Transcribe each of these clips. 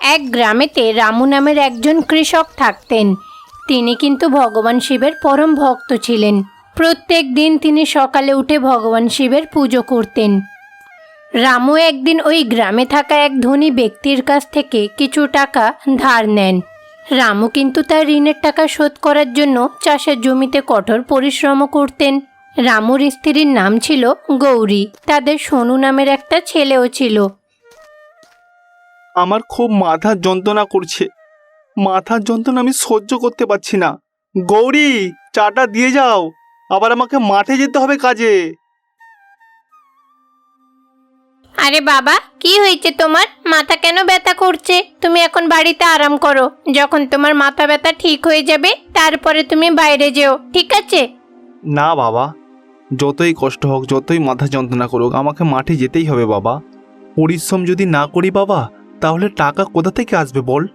এক গ্রামেতে রামু নামের একজন কৃষক থাকতেন। তিনি কিন্তু ভগবান শিবের পরম ভক্ত ছিলেন। প্রত্যেক দিন তিনি সকালে উঠে ভগবান শিবের পুজো করতেন। রামু একদিন ওই গ্রামে থাকা এক ধনী ব্যক্তির কাছ থেকে কিছু টাকা ধার নেন। রামু কিন্তু তার ঋণের টাকা শোধ করার জন্য চাষের জমিতে কঠোর পরিশ্রমও করতেন। রামুর স্ত্রীর নাম ছিল গৌরী, তাদের সোনু নামের একটা ছেলেও ছিল। আমার খুব মাথার যন্ত্রণা করছে। মাথার যন্ত্রণা আমি সহ্য করতে পারছি না। গৌরী চাটা দিয়ে যাও। আবার আমাকে মাঠে যেতে হবে কাজে। আরে বাবা কি হয়েছে তোমার? মাথা কেন ব্যথা করছে? তুমি এখন বাড়িতে আরাম করো। যখন তোমার মাথা ব্যথা ঠিক হয়ে যাবে তারপরে তুমি বাইরে যেও ঠিক আছে? না বাবা যতই কষ্ট হোক যতই মাথা যন্ত্রণা করুক আমাকে মাঠে যেতেই হবে বাবা। পরিশ্রম যদি না করি বাবা তাহলে টাকা কোথা থেকে আসবে বল?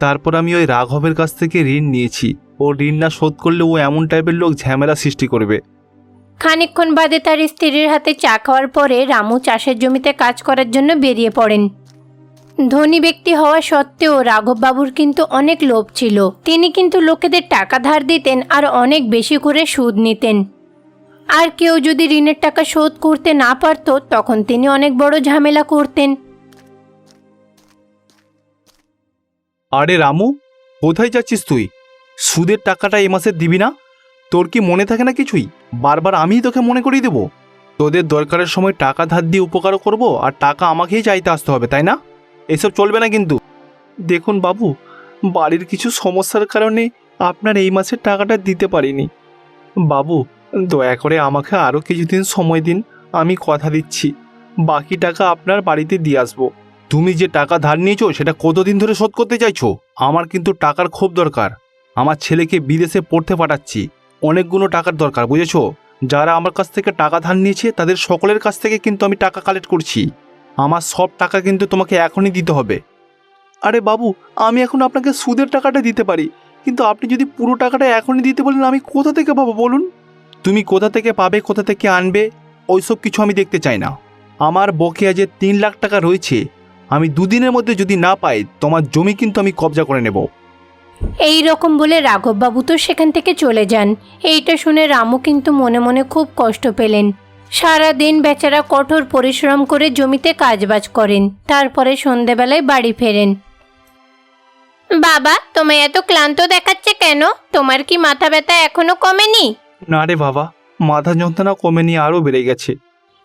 তারপর আমি ওই রাঘবের কাছ থেকে ঋণ নিয়েছি। ও ঋণ না শোধ করলে ও এমন টাইপের লোক ঝামেলা সৃষ্টি করবে। খানিকক্ষণ বাদে তার স্ত্রীর হাতে চা খাওয়ার পরে রামু চাষের জমিতে কাজ করার জন্য বেরিয়ে পড়েন। ধনী ব্যক্তি হওয়া সত্ত্বেও রাঘববাবুর কিন্তু অনেক লোভ ছিল। তিনি কিন্তু লোকেদের টাকা ধার দিতেন আর অনেক বেশি করে সুদ নিতেন। আর কেউ যদি ঋণের টাকা শোধ করতে না পারত, তখন তিনি অনেক বড় ঝামেলা করতেন। আরে রামু, কোথায় যাচ্ছিস তুই? সুদের টাকাটা এ মাসে দিবি না? তোর কি মনে থাকে না কিছুই? বারবার আমিই তোকে মনে করিয়ে দেবো। তোদের দরকারের সময় টাকা ধার দিয়ে উপকার করব আর টাকা আমাকেই চাইতে আসতে হবে, তাই না? এসব চলবে না কিন্তু। দেখুন বাবু, বাড়ির কিছু সমস্যার কারণে আপনার এই মাসের টাকাটা দিতে পারিনি। বাবু, দয়া করে আমাকে আরও কিছুদিন সময় দিন, আমি কথা দিচ্ছি। বাকি টাকা আপনার বাড়িতে দিয়ে আসব। তুমি যে টাকা ধার নিয়েছো, সেটা কতদিন ধরে শোধ করতে চাইছো? আমার কিন্তু টাকার খুব দরকার। আমার ছেলেকে বিদেশে পড়তে পাঠাচ্ছি। অনেকগুলো টাকার দরকার, বুঝেছ? যারা আমার কাছ থেকে টাকা ধার নিয়েছে, তাদের সকলের কাছ থেকে কিন্তু আমি টাকা কালেক্ট করছি। আমার সব টাকা কিন্তু তোমাকে এখনই দিতে হবে। আরে বাবু, আমি এখন আপনাকে সুদের টাকাটা দিতে পারি, কিন্তু আপনি যদি পুরো টাকাটা এখনই দিতে বলেন, আমি কোথা থেকে পাবো বলুন? তুমি কোথা থেকে পাবে, কোথা থেকে আনবে, ওইসব কিছু আমি দেখতে চাই না। আমার বকেয়া যে তিন লাখ টাকা রয়েছে আমি দুদিনের মধ্যে যদি না পাই তোমার জমি কিন্তু আমি কবজা করে নেব। এই রকম বলে রাঘববাবু তো সেখান থেকে চলে যান। এইটা শুনে রামু কিন্তু মনে মনে খুব কষ্ট পেলেন। সারা দিন বেচারা কঠোর পরিশ্রম করে জমিতে কাজবাজ করেন তারপরে সন্ধেবেলায় বাড়ি ফেরেন। বাবা তোমায় এত ক্লান্ত দেখাচ্ছে কেন? তোমার কি মাথা ব্যথা এখনও কমেনি? না রে বাবা মাথা যন্ত্রণা কমেনি আরও বেড়ে গেছে।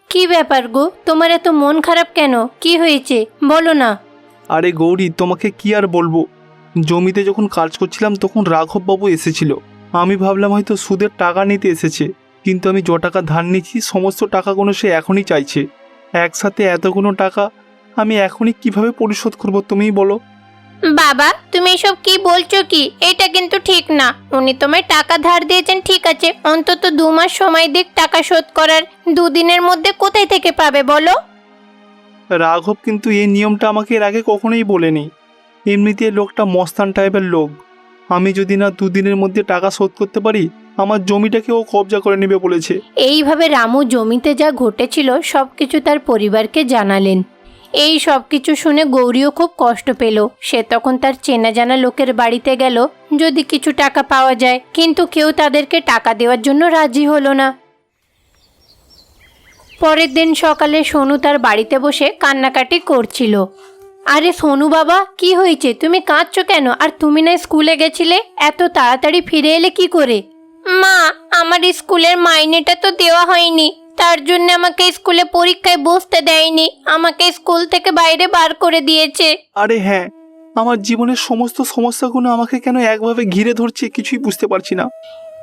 কি ব্যাপার গো? তোমার এত মন খারাপ কেন? কি হয়েছে? বলো না। আরে গৌরী, তোমাকে কি আর বলব? জমিতে যখন কাজ করছিলাম, তখন রাঘববাবু এসেছিল। আমি ভাবলাম হয়তো সুদের টাকা নিতে এসেছে। কিন্তু আমি য টাকা ধার নিয়েছি সমস্ত টাকাগুলো সে এখনই চাইছে। একসাথে এতগুলো টাকা আমি এখনই কীভাবে পরিশোধ করব তুমিই বলো। বাবা তুমি এসব কি বলছো কি? এটা কিন্তু ঠিক না। উনি তোমায় টাকা ধার দিয়েছেন ঠিক আছে। অন্তত দু মাস সময় দিক টাকা শোধ করার। দুদিনের মধ্যে কোথায় থেকে পাবে বলো? রাঘব কিন্তু এই নিয়মটা আমাকে এর আগে কখনোই বলেনি। এমনিতে লোকটা মস্তান টাইপের লোক। আমি যদি না দুদিনের মধ্যে টাকা শোধ করতে পারি আমার জমিটাকে ও কবজা করে নেবে বলেছে। এইভাবে রামু জমিতে যা ঘটেছিল সব কিছু তার পরিবারকে জানালেন। এই সব কিছু শুনে গৌরীও খুব কষ্ট পেল। সে তখন তার চেনা জানা লোকের বাড়িতে গেল। যদি কিছু টাকা পাওয়া যায়, কিন্তু কেউ তাদেরকে টাকা দেওয়ার জন্য রাজি হলো না। পরের দিন সকালে সোনু তার বাড়িতে বসে কান্নাকাটি করছিল। আরে সোনু বাবা, কি হয়েছে? তুমি কাঁদছো কেন? আর তুমি না স্কুলে গেছিলে? এত তাড়াতাড়ি ফিরে এলে কি করে? মা, আমার স্কুলের মাইনেটা তো দেওয়া হয়নি। তার জন্য আমাকে স্কুলে পরীক্ষায় বসতে দেয়নি। আমাকে স্কুল থেকে বাইরে বার করে দিয়েছে। আরে হ্যাঁ আমার জীবনের সমস্ত সমস্যাগুলো আমাকে কেন একভাবে ঘিরে ধরছে কিছুই বুঝতে পারছি না।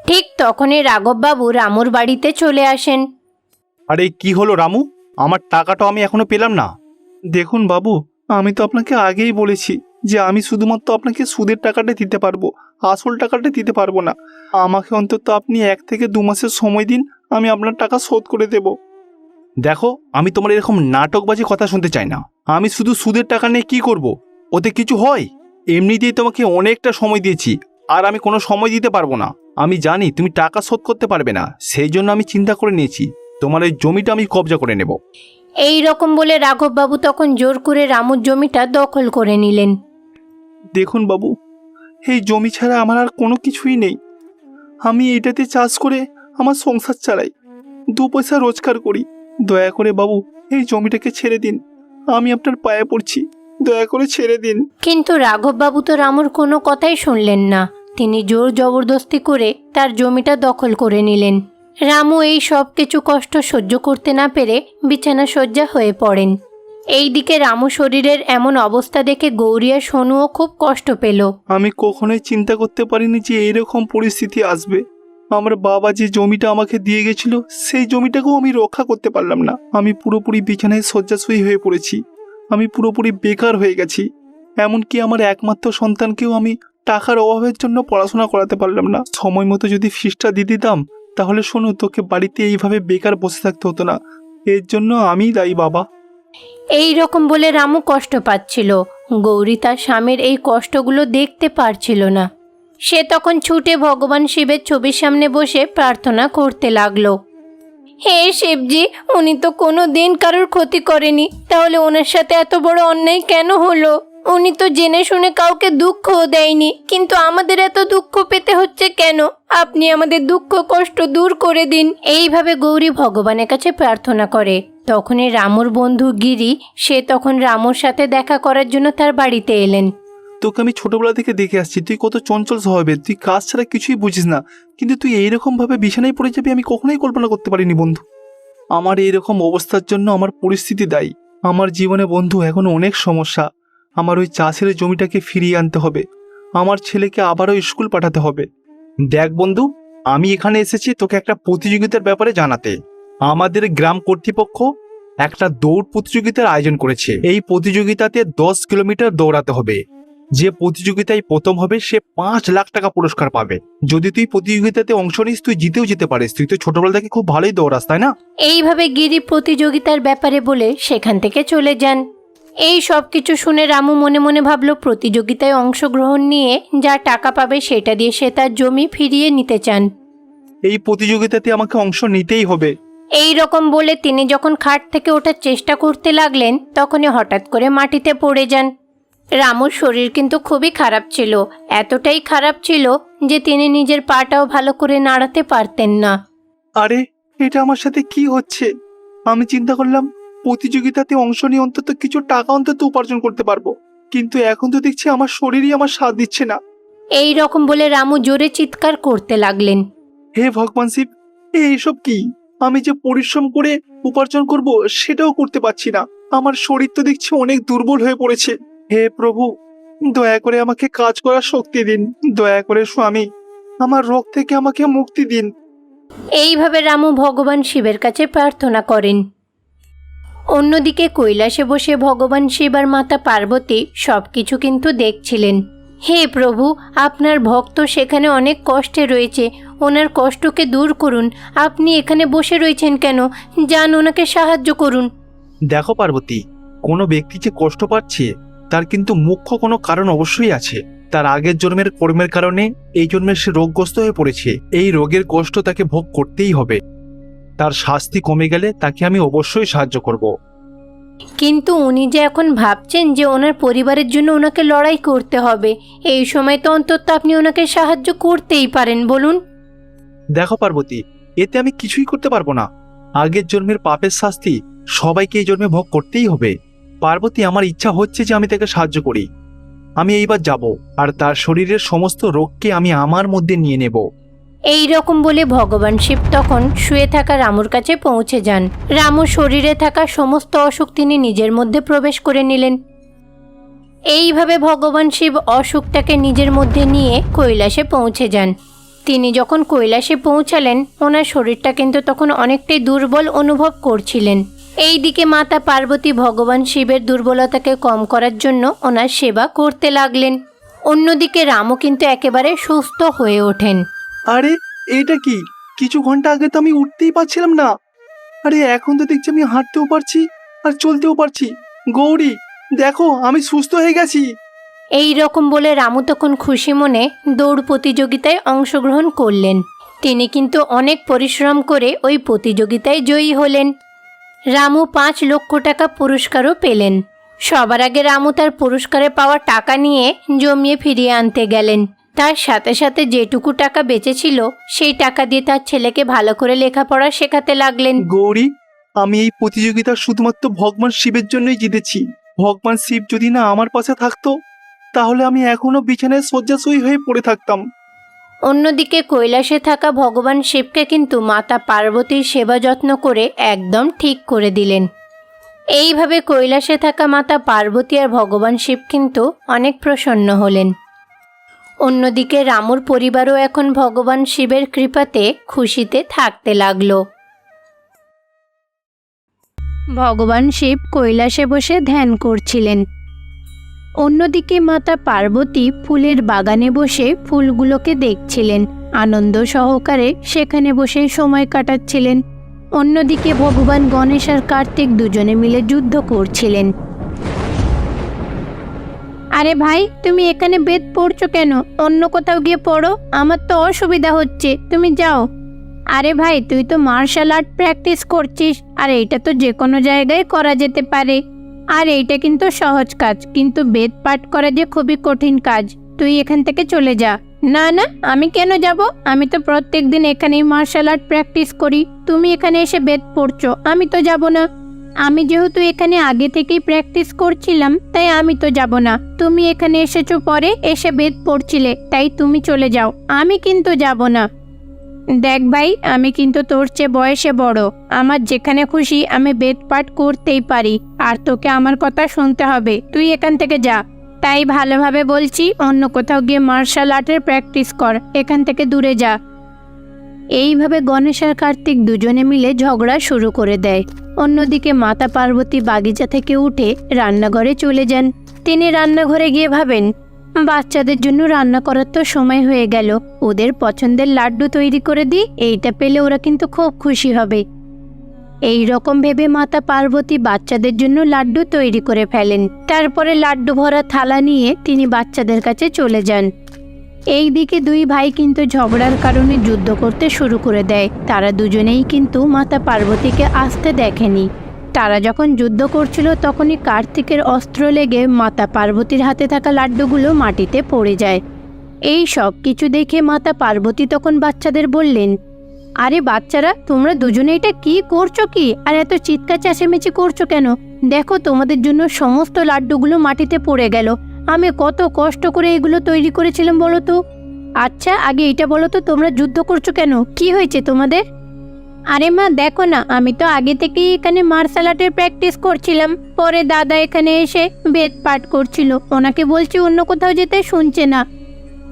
ঠিক তখনই রাঘববাবু রামুর বাড়িতে চলে আসেন। আরে কি হলো রামু? আমার টাকাটা আমি এখনও পেলাম না। দেখুন বাবু আমি তো আপনাকে আগেই বলেছি যে আমি শুধুমাত্র আপনাকে সুদের টাকাটা দিতে পারব, আসল টাকাটা দিতে পারব না। আমাকে অন্তত আপনি এক থেকে দু মাসের সময় দিন, আমি আপনার টাকা শোধ করে দেব। দেখো, আমি তোমার এরকম নাটকবাজি কথা শুনতে চাই না। আমি শুধু সুদের টাকা নিয়ে কি করব? ওতে কিছু হয়? এমনিতেই তোমাকে অনেকটা সময় দিয়েছি, আর আমি কোনো সময় দিতে পারব না। আমি জানি তুমি টাকা শোধ করতে পারবে না, সেই জন্য আমি চিন্তা করে নিয়েছি। তোমার ওই জমিটা আমি কবজা করে নেব। এই রকম বলে রাঘববাবু তখন জোর করে রামুর জমিটা দখল করে নিলেন। দেখুন বাবু এই জমি ছাড়া আমার আর কোনো কিছুই নেই। আমি এটাতে চাষ করে আমার সংসার চালাই দু পয়সা রোজগার করি। দয়া করে বাবু এই জমিটাকে ছেড়ে দিন। আমি আপনার পায়ে পড়ছি দয়া করে ছেড়ে দিন। কিন্তু রাঘববাবু তো রামুর কোনো কথাই শুনলেন না। তিনি জোর জবরদস্তি করে তার জমিটা দখল করে নিলেন। রামু এই সব কিছু কষ্ট সহ্য করতে না পেরে বিছানা শয্যা হয়ে পড়েন। এইদিকে রামু শরীরের এমন অবস্থা দেখে গৌরিয়া সোনুও খুব কষ্ট পেল। আমি কখনোই চিন্তা করতে পারিনি যে এরকম পরিস্থিতি আসবে। আমার বাবা যে জমিটা আমাকে দিয়ে গেছিল, সেই জমিটাকেও আমি রক্ষা করতে পারলাম না। আমি পুরোপুরি বিছানায় শয্যাশয়ী হয়ে পড়েছি। আমি পুরোপুরি বেকার হয়ে গেছি। এমনকি আমার একমাত্র সন্তানকেও আমি টাকার অভাবের জন্য পড়াশোনা করাতে পারলাম না। সময় মতো যদি ফিসটা দিয়ে দিতাম তাহলে শোনো, তোকে বাড়িতে এইভাবে বেকার বসে থাকতে হতো না। এর জন্য আমি দায়ী, বাবা। এই রকম বলে রামু কষ্ট পাচ্ছিল। গৌরী তার স্বামীর এই কষ্টগুলো দেখতে পারছিল না। সে তখন ছুটে ভগবান শিবের ছবির সামনে বসে প্রার্থনা করতে লাগল। হে শিবজি, উনি তো কোনো দিন কারোর ক্ষতি করেনি। তাহলে ওনার সাথে এত বড় অন্যায় কেন হলো? উনি তো জেনে শুনে কাউকে দুঃখও দেয়নি। কিন্তু আমাদের এত দুঃখ পেতে হচ্ছে কেন? আপনি আমাদের দুঃখ, কষ্ট দূর করে দিন। এইভাবে গৌরী ভগবানের কাছে প্রার্থনা করে। তখনই রামুর বন্ধু গিরি, সে তখন রামুর সাথে দেখা করার জন্য তার বাড়িতে এলেন। তোকে আমি ছোটবেলা থেকে দেখে আসছি, তুই কত চঞ্চল স্বভাবের, তুই কাজ ছাড়া কিছুই বুঝিস না। কিন্তু তুই এইরকম ভাবে বিছানায় পড়ে যাবি, আমি কখনোই কল্পনা করতে পারিনি, বন্ধু। আমার এইরকম অবস্থার জন্য আমার পরিস্থিতি দায়ী। আমার জীবনে, বন্ধু, এখন অনেক সমস্যা। আমার ওই চাষের জমিটাকে ফিরিয়ে আনতে হবে। আমার ছেলেকে আবারও স্কুল পাঠাতে হবে। দেখ বন্ধু, আমি এখানে এসেছি তোকে একটা প্রতিযোগিতার ব্যাপারে জানাতে। আমাদের গ্রাম কর্তৃপক্ষ একটা দৌড় প্রতিযোগিতার আয়োজন করেছে। এই প্রতিযোগিতাতে দশ কিলোমিটার দৌড়াতে হবে। যে প্রতিযোগিতায় প্রথম হবে, সে পাঁচ লাখ টাকা পুরস্কার পাবে। যদি তুই প্রতিযোগিতাতে অংশ নিস, তুই জিতেও যেতে পারিস। তুই তো ছোটবেলা থেকে খুব ভালোই দৌড়াস, তাই না? এইভাবে গিরি প্রতিযোগিতার ব্যাপারে বলে সেখান থেকে চলে যান। এই সব কিছু শুনে রামু মনে মনে ভাবল প্রতিযোগিতায় অংশগ্রহণ নিয়ে যা টাকা পাবে সেটা দিয়ে সে তার জমি ফিরিয়ে নিতে চান। এই প্রতিযোগিতাতে আমাকে অংশ নিতেই হবে। এই রকম বলে তিনি যখন খাট থেকে ওঠার চেষ্টা করতে লাগলেন তখনই হঠাৎ করে মাটিতে পড়ে যান। রামুর শরীর কিন্তু খুবই খারাপ ছিল এতটাই খারাপ ছিল যে তিনি নিজের পাটাও ভালো করে নাড়াতে পারতেন না। আরে এটা আমার সাথে কি হচ্ছে? আমি চিন্তা করলাম প্রতিযোগিতাতে অংশ নিয়ে অন্তত কিছু টাকা অন্তত উপার্জন করতে পারব। কিন্তু এখন তো দেখছি আমার শরীরই আমার সাথ দিচ্ছে না। এই রকম বলে রামু জোরে চিৎকার করতে লাগলেন। হে ভগবান শিব এইসব কি? আমি যে পরিশ্রম করে উপার্জন করব সেটাও করতে পারছি না। আমার শরীর তো দেখছি অনেক দুর্বল হয়ে পড়েছে। হে প্রভু দয়া করে আমাকে কাজ করার শক্তি দিন। দয়া করে স্বামী আমার রোগ থেকে আমাকে মুক্তি দিন। এইভাবে রামু ভগবান শিবের কাছে প্রার্থনা করেন। অন্যদিকে কৈলাসে বসে ভগবান শিব আর মাতা পার্বতী সব কিছু কিন্তু দেখছিলেন। হে প্রভু, আপনার ভক্ত সেখানে অনেক কষ্টে রয়েছে। ওনার কষ্টকে দূর করুন। আপনি এখানে বসে রয়েছেন কেন? যান, ওনাকে সাহায্য করুন। দেখো পার্বতী, কোনো ব্যক্তি যে কষ্ট পাচ্ছে, তার কিন্তু মুখ্য কোনো কারণ অবশ্যই আছে। তার আগের জন্মের কর্মের কারণে এই জন্মে সে রোগগ্রস্ত হয়ে পড়েছে। এই রোগের কষ্ট তাকে ভোগ করতেই হবে। তার শাস্তি কমে গেলে তাকে আমি অবশ্যই সাহায্য করব। কিন্তু উনি যে এখন ভাবছেন যে ওনার পরিবারের জন্য ওনাকে লড়াই করতে হবে এই সময় তো অন্তত আপনি ওনাকে সাহায্য করতেই পারেন বলুন। দেখো পার্বতী এতে আমি কিছুই করতে পারব না। আগের জন্মের পাপের শাস্তি সবাইকে এই জন্মে ভোগ করতেই হবে। পার্বতী আমার ইচ্ছা হচ্ছে যে আমি তাকে সাহায্য করি। আমি এইবার যাব আর তার শরীরের সমস্ত রোগকে আমি আমার মধ্যে নিয়ে নেব। এই রকম বলে ভগবান শিব তখন শুয়ে থাকা রামুর কাছে পৌঁছে যান। রামুর শরীরে থাকা সমস্ত অসুখ তিনি নিজের মধ্যে প্রবেশ করে নিলেন। এইভাবে ভগবান শিব অসুখটাকে নিজের মধ্যে নিয়ে কৈলাসে পৌঁছে যান। তিনি যখন কৈলাসে পৌঁছালেন, ওনার শরীরটা কিন্তু তখন অনেকটাই দুর্বল অনুভব করছিলেন। এই দিকে মাতা পার্বতী ভগবান শিবের দুর্বলতাকে কম করার জন্য ওনার সেবা করতে লাগলেন। অন্যদিকে রামও কিন্তু একেবারে সুস্থ হয়ে ওঠেন। আরে, এটা কি? কিছু ঘণ্টা আগে তো আমি উঠতেই পারছিলাম না। আরে, এখন তো দেখছি আমি হাঁটতেও পারছি আর চলতেও পারছি। গৌরী, দেখো, আমি সুস্থ হয়ে গেছি। এই রকম বলে রামু তখন খুশি মনে দৌড় প্রতিযোগিতায় অংশগ্রহণ করলেন। তিনি কিন্তু অনেক পরিশ্রম করে ওই প্রতিযোগিতায় জয়ী হলেন। রামু পাঁচ লক্ষ টাকা পুরস্কারও পেলেন। সবার আগে রামু তার পুরস্কারে পাওয়া টাকা নিয়ে জমিয়ে ফিরিয়ে আনতে গেলেন। তার সাথে সাথে যেটুকু টাকা বেঁচেছিল সেই টাকা দিয়ে তার ছেলেকে ভালো করে লেখাপড়া শেখাতে লাগলেন। গৌরী আমি এই প্রতিযোগিতা শুধুমাত্র ভগবান শিবের জন্যই জিতেছি। ভগবান শিব যদি না আমার পাশে থাকতো তাহলে আমি এখনও বিছানায় শয্যাশয়ী হয়ে পড়ে থাকতাম। অন্যদিকে কৈলাসে থাকা ভগবান শিবকে কিন্তু মাতা পার্বতীর সেবা যত্ন করে একদম ঠিক করে দিলেন। এইভাবে কৈলাসে থাকা মাতা পার্বতী আর ভগবান শিব কিন্তু অনেক প্রসন্ন হলেন। অন্যদিকে রামুর পরিবারও এখন ভগবান শিবের কৃপাতে খুশিতে থাকতে লাগল। ভগবান শিব কৈলাসে বসে ধ্যান করছিলেন। অন্যদিকে মাতা পার্বতী ফুলের বাগানে বসে ফুলগুলোকে দেখছিলেন। আনন্দ সহকারে সেখানে বসে সময় কাটাচ্ছিলেন। অন্যদিকে ভগবান গণেশ আর কার্তিক দুজনে মিলে যুদ্ধ করছিলেন। আরে ভাই, তুমি এখানে বেদ পড়ছো কেন? অন্য কোথাও গিয়ে পড়ো, আমার তো অসুবিধা হচ্ছে। তুমি যাও। আরে ভাই, তুই তো মার্শাল আর্ট প্র্যাকটিস করছিস, আর এইটা তো যে কোনো জায়গায় করা যেতে পারে। আর এইটা কিন্তু সহজ কাজ, কিন্তু বেদ পাঠ করা যে খুবই কঠিন কাজ। তুই এখান থেকে চলে যা। না না, আমি কেন যাব? আমি তো প্রত্যেক দিন এখানেই মার্শাল আর্ট প্র্যাকটিস করি। তুমি এখানে এসে বেদ পড়ছো, আমি তো যাব না। আমি যেহেতু এখানে আগে থেকেই প্র্যাকটিস করছিলাম, তাই আমি তো যাব না। তুমি এখানে এসেছ পরে এসে বেদ পড়ছিলে তাই তুমি চলে যাও। আমি কিন্তু যাব না। দেখ ভাই, আমি কিন্তু তোর চেয়ে বয়সে বড়। আমার যেখানে খুশি আমি বেদ পাঠ করতেই পারি। আর তোকে আমার কথা শুনতে হবে। তুই এখান থেকে যা। তাই ভালোভাবে বলছি, অন্য কোথাও গিয়ে মার্শাল আর্টের প্র্যাকটিস কর। এখান থেকে দূরে যা। এইভাবে গণেশ আর কার্তিক দুজনে মিলে ঝগড়া শুরু করে দেয়। অন্যদিকে মাতা পার্বতী বাগিচা থেকে উঠে রান্নাঘরে চলে যান। তিনি রান্নাঘরে গিয়ে ভাবেন, বাচ্চাদের জন্য রান্না করার তো সময় হয়ে গেল। ওদের পছন্দের লাড্ডু তৈরি করে দিই, এইটা পেলে ওরা কিন্তু খুব খুশি হবে। এই রকম ভেবে মাতা পার্বতী বাচ্চাদের জন্য লাড্ডু তৈরি করে ফেলেন। তারপরে লাড্ডু ভরা থালা নিয়ে তিনি বাচ্চাদের কাছে চলে যান। এই দিকে দুই ভাই কিন্তু ঝগড়ার কারণে যুদ্ধ করতে শুরু করে দেয়। তারা দুজনেই কিন্তু মাতা পার্বতীকে আসতে দেখেনি। তারা যখন যুদ্ধ করছিল, তখনই কার্তিকের অস্ত্র লেগে মাতা পার্বতীর হাতে থাকা লাড্ডুগুলো মাটিতে পড়ে যায়। এই সব কিছু দেখে মাতা পার্বতী তখন বাচ্চাদের বললেন, আরে বাচ্চারা, তোমরা দুজনে এটা কি করছ কি? আর এত চিৎকার চেঁচামেচি করছ কেন? দেখো, তোমাদের জন্য সমস্ত লাড্ডুগুলো মাটিতে পড়ে গেল। আমি কত কষ্ট করে এগুলো তৈরি করেছিলাম বলো তো? আচ্ছা আগে এটা বলো তো, তোমরা যুদ্ধ করছ কেন? কি হয়েছে তোমাদের? আরে মা, দেখো না, আমি তো আগে থেকেই এখানে মার্শাল আর্টের প্র্যাকটিস করছিলাম। পরে দাদা এখানে এসে বেদ পাঠ করছিল। ওনাকে বলছি অন্য কোথাও যেতে শুনছে না।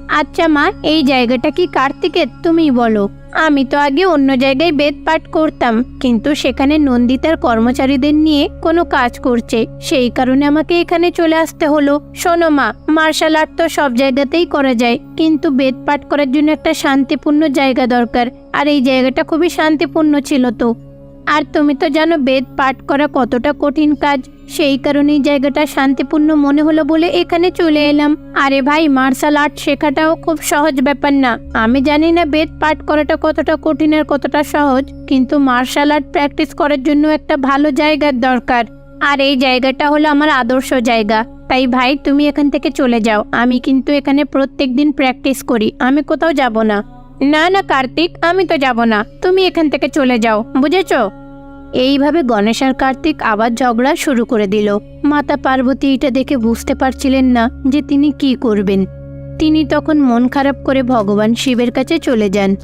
আচ্ছা মা, এই জায়গাটা কি কার্তিকের? তুমি বলো। আমি তো আগে অন্য জায়গায় বেদ পাঠ করতাম, কিন্তু সেখানে নন্দিতার কর্মচারীদের নিয়ে কোনো কাজ করছে। সেই কারণে আমাকে এখানে চলে আসতে হলো। শোনো মা, মার্শাল আর্ট তো সব জায়গাতেই করা যায়, কিন্তু বেদ পাঠ করার জন্য একটা শান্তিপূর্ণ জায়গা দরকার। আর এই জায়গাটা খুবই শান্তিপূর্ণ ছিল তো। আর তুমি তো জানো বেদ পাঠ করা কতটা কঠিন কাজ। সেই কারণেই জায়গাটা শান্তিপূর্ণ মনে হলো বলে এখানে চলে এলাম। আরে ভাই মার্শাল আর্ট শেখাটাও খুব সহজ ব্যাপার না। আমি জানি না বেদ পাঠ করাটা কতটা কঠিন আর কতটা সহজ, কিন্তু মার্শাল আর্ট প্র্যাকটিস করার জন্য একটা ভালো জায়গার দরকার। আর এই জায়গাটা হলো আমার আদর্শ জায়গা। তাই ভাই, তুমি এখান থেকে চলে যাও। আমি কিন্তু এখানে প্রত্যেক দিন প্র্যাকটিস করি। আমি কোথাও যাব না। না না, কার্তিক, আমি তো যাব না। তুমি এখান থেকে চলে যাও, বুঝেছ? এইভাবে গণেশ আর কার্তিক আবার ঝগড়া শুরু করে দিল। মাতা পার্বতী এটা দেখে বুঝতে পারছিলেন না যে তিনি কি করবেন। তিনি তখন মন খারাপ করে ভগবান শিবের কাছে চলে যান।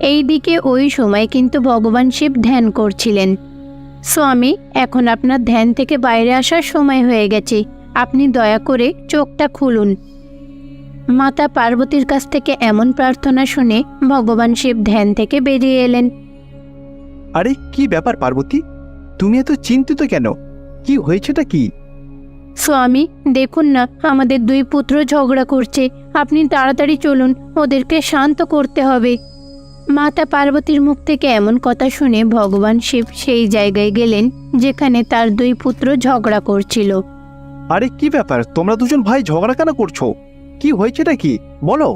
এই দিকে ওই সময় কিন্তু ভগবান শিব ধ্যান করছিলেন। স্বামী, এখন আপনার ধ্যান থেকে বাইরে আসার সময় হয়ে গেছে। আপনি দয়া করে চোখটা খুলুন। মাতা পার্বতীর কাছ থেকে এমন প্রার্থনা শুনে ভগবান শিব ধ্যান থেকে বেরিয়ে এলেন। আরে কি ব্যাপার পার্বতী? তুমি এত চিন্তিত কেন? কি হয়েছেটা কি? স্বামী দেখুন না আমাদের দুই পুত্র ঝগড়া করছে। আপনি তাড়াতাড়ি চলুন ওদেরকে শান্ত করতে হবে। মাতা পার্বতীর মুখ থেকে এমন কথা শুনে ভগবান শিব সেই জায়গায় গেলেন যেখানে তার দুই পুত্র ঝগড়া করছিল। আরে কি ব্যাপার? তোমরা দুজন ভাই ঝগড়া কেন করছ? কি হয়েছেটা কি? বলো।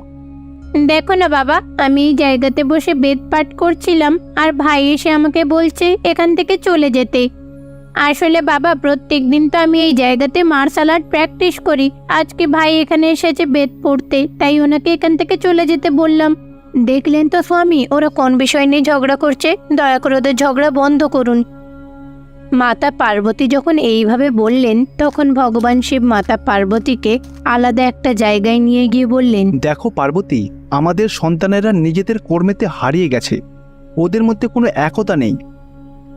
দেখো না বাবা, আমি এই জায়গাতে বসে বেদ পাঠ করছিলাম, আর ভাই এসে আমাকে বলছে এখান থেকে চলে যেতে। আসলে বাবা প্রত্যেক দিন তো আমি এই জায়গাতে মার্শাল আর্ট প্র্যাকটিস করি। আজকে ভাই এখানে এসেছে বেদ পড়তে, তাই ওনাকে এখান থেকে চলে যেতে বললাম। দেখলেন তো স্বামী, ওরা কোন বিষয় নিয়ে ঝগড়া করছে? দয়া করে ওদের ঝগড়া বন্ধ করুন। মাতা পার্বতী যখন এইভাবে বললেন তখন ভগবান শিব মাতা পার্বতীকে আলাদা একটা জায়গায় নিয়ে গিয়ে বললেন দেখো পার্বতী আমাদের সন্তানেরা নিজেদের কর্মেতে হারিয়ে গেছে। ওদের মধ্যে কোনো একতা নেই।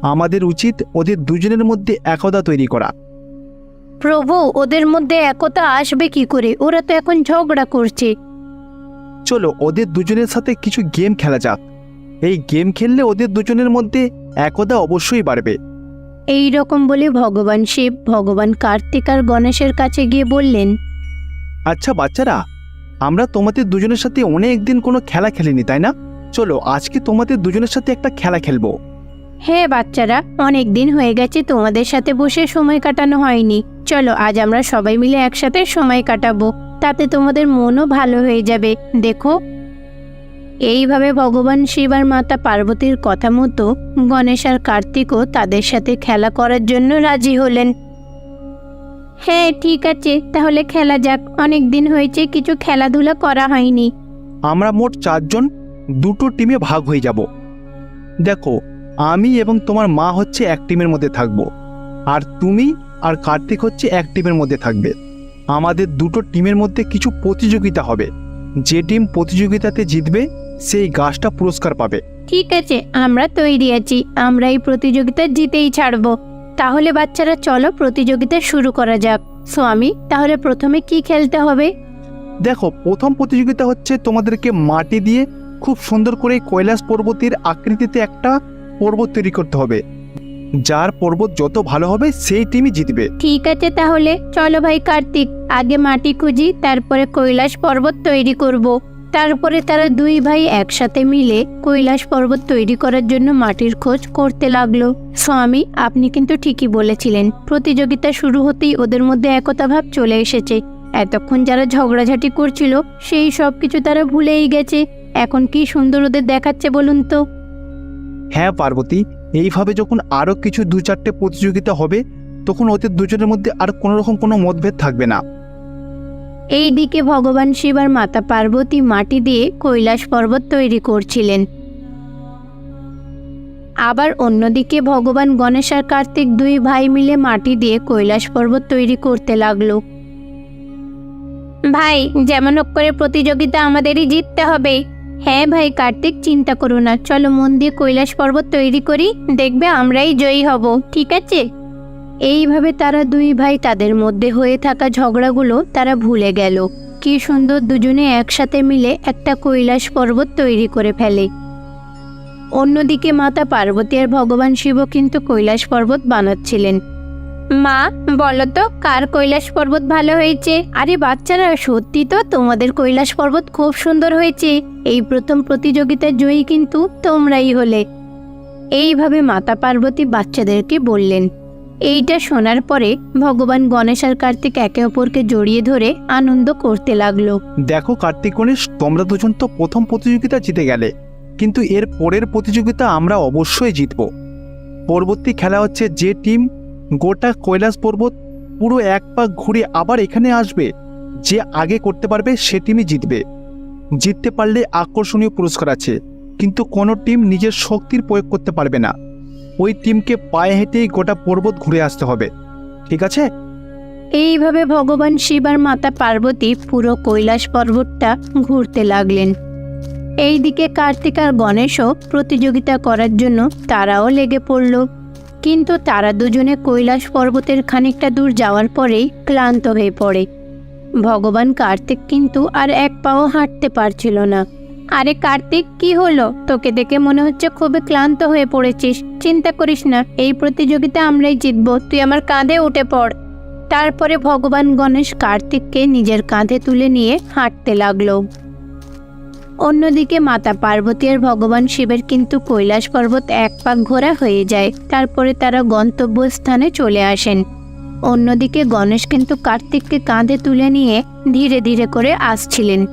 আমাদের উচিত ওদের দুজনের মধ্যে একতা তৈরি করা। প্রভু ওদের মধ্যে একতা আসবে কি করে? ওরা তো এখন ঝগড়া করছে। চলো ওদের দুজনের সাথে কিছু গেম খেলা যাক। এই গেম খেললে ওদের দুজনের মধ্যে একতা অবশ্যই বাড়বে। এই রকম বলে ভগবান শিব ভগবান কার্তিক আর গণেশের কাছে গিয়ে বললেন আচ্ছা বাচ্চারা আমরা তোমাদের দুজনের সাথে অনেক দিন কোনো খেলা খেলিনি তাই না? চলো আজকে তোমাদের দুজনের সাথে একটা খেলা খেলব। হ্যাঁ বাচ্চারা অনেক দিন হয়ে গেছে তোমাদের সাথে বসে সময় কাটানো হয়নি। চলো আজ আমরা সবাই মিলে একসাথে সময় কাটাবো। তাতে তোমাদের মনও ভালো হয়ে যাবে। দেখো এইভাবে ভগবান শিব আর মাতা পার্বতীর কথা মতো গণেশ আর কার্তিকও তাদের সাথে খেলা করার জন্য রাজি হলেন। হ্যাঁ ঠিক আছে, তাহলে খেলা যাক। অনেক দিন হয়েছে, কিছু খেলাধুলা করা হয়নি। আমরা মোট চারজন, দুটো টিমে ভাগ হয়ে যাব। দেখো, আমি এবং তোমার মা হচ্ছে এক টিমের মধ্যে থাকব, আর তুমি আর কার্তিক হচ্ছে এক টিমের মধ্যে থাকবে। আমাদের দুটো টিমের মধ্যে কিছু প্রতিযোগিতা হবে। যে টিম প্রতিযোগিতাতে জিতবে সেই গাছটা পুরস্কার পাবে। ঠিক আছে আমরা তৈরি আছি। আমরা এই প্রতিযোগিতা জিতেই ছাড়বো। তাহলে বাচ্চারা চলো প্রতিযোগিতা শুরু করা যাক। স্বামী তাহলে প্রথমে কি খেলতে হবে? দেখো প্রথম প্রতিযোগিতা হচ্ছে তোমাদেরকে মাটি দিয়ে খুব সুন্দর করে কৈলাস পর্বতের আকৃতিতে একটা পর্বত তৈরি করতে হবে। যার পর্বত যত ভালো হবে সেই টিমই জিতবে। ঠিক আছে তাহলে চলো ভাই কার্তিক আগে মাটি খুঁজি তারপরে কৈলাস পর্বত তৈরি করব। তারপরে তারা দুই ভাই একসাথে মিলে কৈলাস পর্বত তৈরি করার জন্য মাটির খোঁজ করতে লাগল। স্বামী, আপনি কিন্তু ঠিকই বলেছিলেন। প্রতিযোগিতা শুরু হতেই ওদের মধ্যে একতা ভাব চলে এসেছে। এতক্ষণ যারা ঝগড়াঝাটি করছিল, সেই সব কিছু তারা ভুলেই গেছে। এখন কি সুন্দর ওদের দেখাচ্ছে বলুন তো? হ্যাঁ পার্বতী, এইভাবে যখন আরও কিছু দু চারটে প্রতিযোগিতা হবে, তখন ওদের দুজনের মধ্যে আর কোনো রকম কোনো মতভেদ থাকবে না। এইদিকে ভগবান শিবার মাতা পার্বতী মাটি দিয়ে কৈলাস পর্বত তৈরি করছিলেন। আবার অন্যদিকে ভগবান গণেশ আর কার্তিক দুই ভাই মিলে মাটি দিয়ে কৈলাস পর্বত তৈরি করতে লাগল। ভাই, যেমন হোক করে প্রতিযোগিতা আমাদেরই জিততে হবে। হ্যাঁ ভাই, কার্তিক, চিন্তা করো না। চলো মন দিয়ে কৈলাস পর্বত তৈরি করি, দেখবে আমরাই জয়ী হব, ঠিক আছে? এইভাবে তারা দুই ভাই তাদের মধ্যে হয়ে থাকা ঝগড়াগুলো তারা ভুলে গেল। কি সুন্দর দুজনে একসাথে মিলে একটা কৈলাস পর্বত তৈরি করে ফেলে। অন্যদিকে মাতা পার্বতী আর ভগবান শিব কিন্তু কৈলাস পর্বত বানাচ্ছিলেন। মা, বলো তো, কার কৈলাস পর্বত ভালো হয়েছে? আরে বাচ্চারা, সত্যি তো তোমাদের কৈলাস পর্বত খুব সুন্দর হয়েছে। এই প্রথম প্রতিযোগিতার জয়ী কিন্তু তোমরাই হলে। এইভাবে মাতা পার্বতী বাচ্চাদেরকে বললেন। এইটা শোনার পরে ভগবান গণেশ আর কার্তিক একে অপরকে জড়িয়ে ধরে আনন্দ করতে লাগল। দেখো কার্তিক গণেশ, তোমরা দুজন তো প্রথম প্রতিযোগিতা জিতে গেলে। কিন্তু এর পরের প্রতিযোগিতা আমরা অবশ্যই জিতব। পরবর্তী খেলা হচ্ছে যে টিম, গোটা কৈলাস পর্বত পুরো এক পাক ঘুরে আবার এখানে আসবে। যে আগে করতে পারবে, সে টিমই জিতবে। জিততে পারলে আকর্ষণীয় পুরস্কার আছে। কিন্তু কোনো টিম নিজের শক্তির প্রয়োগ করতে পারবে না। ওই টিমকে পায়ে হেঁটেই গোটা পর্বত ঘুরে আসতে হবে। ঠিক আছে? এইভাবে ভগবান শিব আর মাতা পার্বতী পুরো কৈলাস পর্বতটা ঘুরতে লাগলেন। এইদিকে কার্তিক আর গণেশও প্রতিযোগিতা করার জন্য তারাও লেগে পড়ল। কিন্তু তারা দুজনে কৈলাস পর্বতের খানিকটা দূর যাওয়ার পরেই ক্লান্ত হয়ে পড়ে। ভগবান কার্তিক কিন্তু আর এক পাও হাঁটতে পারছিল না। আরে কার্তিক, কি হলো? তোকে দেখে মনে হচ্ছে খুবই ক্লান্ত হয়ে পড়েছিস। চিন্তা করিস না, এই প্রতিযোগিতা আমরাই জিতবো। তুই আমার কাঁধে উঠে পড়। তারপরে ভগবান গণেশ কার্তিককে নিজের কাঁধে তুলে নিয়ে হাঁটতে লাগল। অন্যদিকে মাতা পার্বতী আর ভগবান শিবের কিন্তু কৈলাস পর্বত এক পাক ঘোরা হয়ে যায়। তারপরে তারা গন্তব্যস্থানে চলে আসেন। অন্যদিকে গণেশ কিন্তু কার্তিককে কাঁধে তুলে নিয়ে ধীরে ধীরে করে আসছিলেন।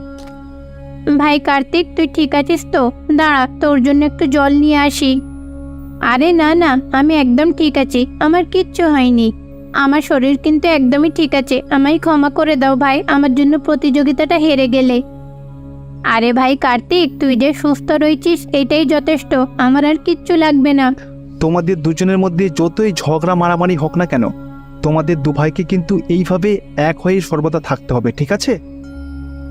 ভাই কার্তিক, তুই ঠিক আছিস তো? দাঁড়া, তোর জন্য একটু জল নিয়ে আসি। আরে না না, আমি একদম ঠিক আছি, আমার কিচ্ছু হয়নি। আমার শরীর কিন্তু একদমই ঠিক আছে, আমায় ক্ষমা করে দাও ভাই, আমার জন্য প্রতিযোগিতাটা হেরে গেলে। আরে ভাই কার্তিক, তুই যে সুস্থ রয়েছিস, এটাই যথেষ্ট, আমার আর কিচ্ছু লাগবে না। তোমাদের দুজনের মধ্যে যতই ঝগড়া মারামারি হোক না কেন, তোমাদের দু ভাইকে কিন্তু এইভাবে এক হয়ে সর্বদা থাকতে হবে, ঠিক আছে?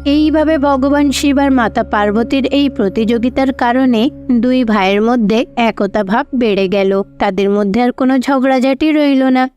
এইভাবে ভগবান শিব আর মাতা পার্বতীর এই প্রতিযোগিতার কারণে দুই ভাইয়ের মধ্যে একতা ভাব বেড়ে গেল। তাদের মধ্যে আর কোনো ঝগড়াঝাটি রইল না।